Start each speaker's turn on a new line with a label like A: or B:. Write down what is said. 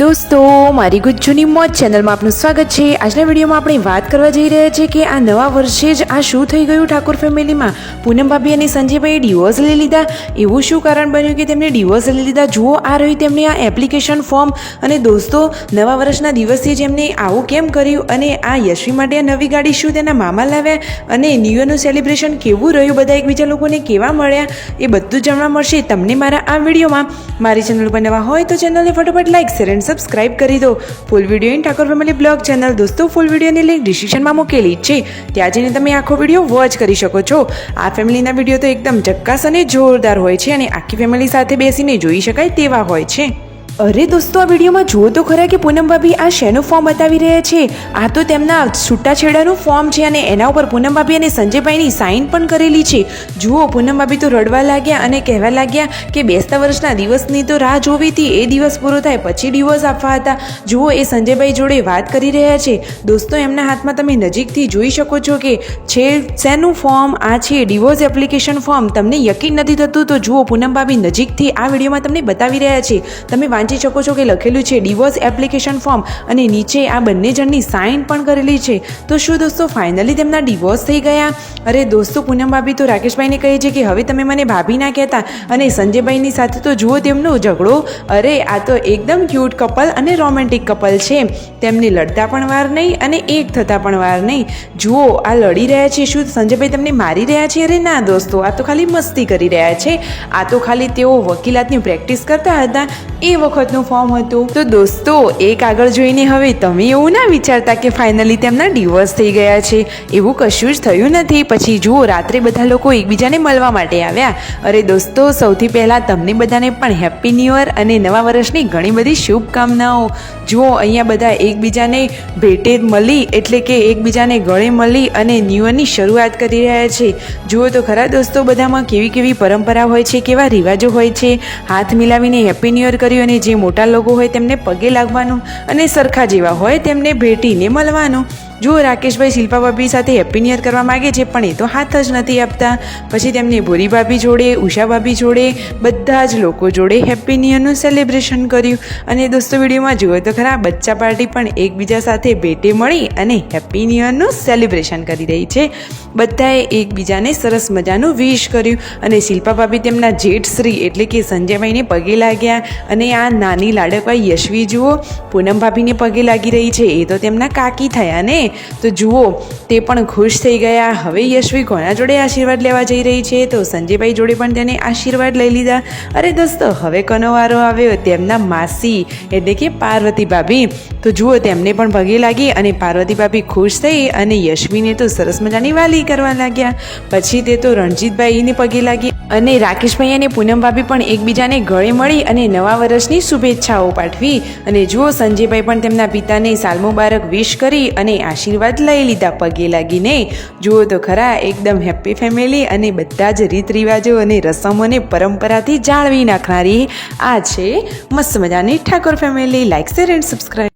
A: દોસ્તો, મારી ગુજ્જુની મોજ ચેનલમાં આપનું સ્વાગત છે. આજના વિડીયોમાં આપણે વાત કરવા જઈ રહ્યા છીએ કે આ નવા વર્ષે જ આ શું થઈ ગયું ઠાકોર ફેમિલીમાં પૂનમ ભાભી અને સંજયભાઈએ ડિવોર્સ લઈ લીધા. એવું શું કારણ બન્યું કે તેમણે ડિવોર્સ લઈ લીધા? જુઓ, આ રહ્યું તેમની આ એપ્લિકેશન ફોર્મ અને દોસ્તો, નવા વર્ષના દિવસે જ એમને આવું કેમ કર્યું? અને આ યશવી માટે આ નવી ગાડી શું તેના મામા લાવ્યા? અને ન્યૂ યરનું સેલિબ્રેશન કેવું રહ્યું? બધા એકબીજા લોકોને કેવા મળ્યા? એ બધું જાણવા મળશે તમને મારા આ વિડીયોમાં મારી ચેનલ પર નવા હોય તો ચેનલને ફટાફટ લાઈક શેર એન્ડ સબસ્ક્રાઇબ કરી દો. Full video in Thakor family vlog channel દોસ્તો, ફૂલ વિડીયોની લિંક ડિસ્ક્રિપ્શનમાં મૂકેલી છે. ત્યાં જઈને તમે આખો વીડિયો વોચ કરી શકો છો. આ ફેમિલીના વીડિયો તો એકદમ ચક્કાસ અને જોરદાર હોય છે અને આખી ફેમિલી સાથે બેસીને જોઈ શકાય તેવા હોય છે. અરે દોસ્તો, આ વિડીયોમાં જુઓ તો ખરા કે પૂનમ ભાભી આ શેનું ફોર્મ બતાવી રહ્યા છે. આ તો તેમના છૂટાછેડાનું ફોર્મ છે અને એના ઉપર પૂનમ ભાભી અને સંજયભાઈની સાઇન પણ કરેલી છે. જુઓ, પૂનમ ભાભી તો રડવા લાગ્યા અને કહેવા લાગ્યા કે બેસતા વર્ષના દિવસની તો રાહ જોવી હતી. એ દિવસ પૂરો થાય પછી ડિવોર્સ આપવા હતા. જુઓ, એ સંજયભાઈ જોડે વાત કરી રહ્યા છે. દોસ્તો, એમના હાથમાં તમે નજીકથી જોઈ શકો છો કે છે, શેનું ફોર્મ આ છે ડિવોર્સ એપ્લિકેશન ફોર્મ તમને યકીન નથી થતું? તો જુઓ, પૂનમ ભાભી નજીકથી આ વિડીયોમાં તમને બતાવી રહ્યા છે. તમે વાંચી શકો છો કે લખેલું છે ડિવોર્સ એપ્લિકેશન ફોર્મ અને નીચે આ બંને જણની સાઇન પણ કરેલી છે. તો શું દોસ્તો, ફાઇનલી તેમના ડિવોર્સ થઈ ગયા? અરે દોસ્તો પૂનમ ભાભી તો રાકેશભાઈને કહે છે કે હવે તમે મને ભાભી ના કહેતા અને સંજયભાઈની સાથે તો જુઓ તેમનો ઝઘડો. અરે આ તો એકદમ ક્યુટ કપલ અને રોમેન્ટિક કપલ છે. તેમને લડતા પણ વાર નહીં અને એક થતા પણ વાર નહીં. જુઓ, આ લડી રહ્યા છે શું સંજયભાઈ તમને મારી રહ્યા છે? અરે ના દોસ્તો, આ તો ખાલી મસ્તી કરી રહ્યા છે. આ તો ખાલી તેઓ વકીલાતની પ્રેક્ટિસ કરતા હતા. એ વખતનું ફોર્મ હતું. તો દોસ્તો, એક આગળ જોઈને હવે તમે એવું ના વિચારતા કે ફાઇનલી તેમના ડિવોર્સ થઈ ગયા છે. એવું કશું જ થયું નથી. પછી જુઓ, રાત્રે બધા લોકો એકબીજાને મળવા માટે આવ્યા. અરે દોસ્તો, સૌથી પહેલાં તમને બધાને પણ હેપી ન્યૂ યર અને નવા વર્ષની ઘણી બધી શુભકામનાઓ. જુઓ, અહીંયા બધા એકબીજાને ભેટે મળી, એટલે કે એકબીજાને ગળે મળી અને ન્યૂ યરની શરૂઆત કરી રહ્યા છે. જુઓ તો ખરા દોસ્તો, બધામાં કેવી કેવી પરંપરા હોય છે, કેવા રિવાજો હોય છે. હાથ મિલાવીને હેપી ન્યૂ યર કર્યું અને જે મોટા લોકો હોય તેમને પગે લાગવાનું અને સરખા જેવા હોય તેમને ભેટીને મળવાનું. જુઓ રાકેશભાઈ શિલ્પા ભાભી સાથે હેપી નિયર કરવા માગે છે, પણ એ તો હાથ જ નથી આપતા. પછી તેમને ભૂરી ભાભી જોડે ઉષા ભાભી જોડે, બધા જ લોકો જોડે હેપી નિયરનું સેલિબ્રેશન કર્યું. અને દોસ્તો, વિડીયોમાં જુઓ તો ખરા, બચ્ચા પાર્ટી પણ એકબીજા સાથે ભેટે મળી અને હેપી નિયરનું સેલિબ્રેશન કરી રહી છે. બધાએ એકબીજાને સરસ મજાનું વિશ કર્યું અને શિલ્પા ભાભી તેમના જેઠશ્રી એટલે કે સંજયભાઈને પગે લાગ્યા. અને આ નાની લાડકભાઈ યશવી, જુઓ પૂનમ ભાભીને પગે લાગી રહી છે. એ તો તેમના કાકી થયા ને. તો જુઓ, તે પણ ખુશ થઈ ગયા. હવે યશવી કોના જોડે આશીર્વાદ લેવા જઈ રહી છે? તો સંજયભાઈ જોડે પણ તેને આશીર્વાદ લઈ લીધા. અરે દોસ્તો, હવે કોનો વારો આવ્યો, તેમના માસી, એટલે કે પાર્વતી ભાભી. તો જુઓ, તેમને પણ પગે લાગી અને પાર્વતી ભાભી ખુશ થઈ અને યશવીને તો સરસ મજાની વાલી કરવા લાગ્યા. પછી તે તો રણજીતભાઈને પગે લાગી. અને રાકેશભાઈ અને પૂનમ ભાભી પણ એકબીજાને ગળે મળી અને નવા વર્ષની શુભેચ્છાઓ પાઠવી. અને જુઓ, સંજયભાઈ પણ તેમના પિતાને સાલ મુબારક વિશ કરી અને આશીર્વાદ લઈ લીધા પગે લાગીને. જુઓ તો ખરા, એકદમ હેપી ફેમિલી અને બધા જ રીત રિવાજો અને રસમોને પરંપરાથી જાળવી નાખનારી આ છે મસ્ત મજાની Thakor family like share and subscribe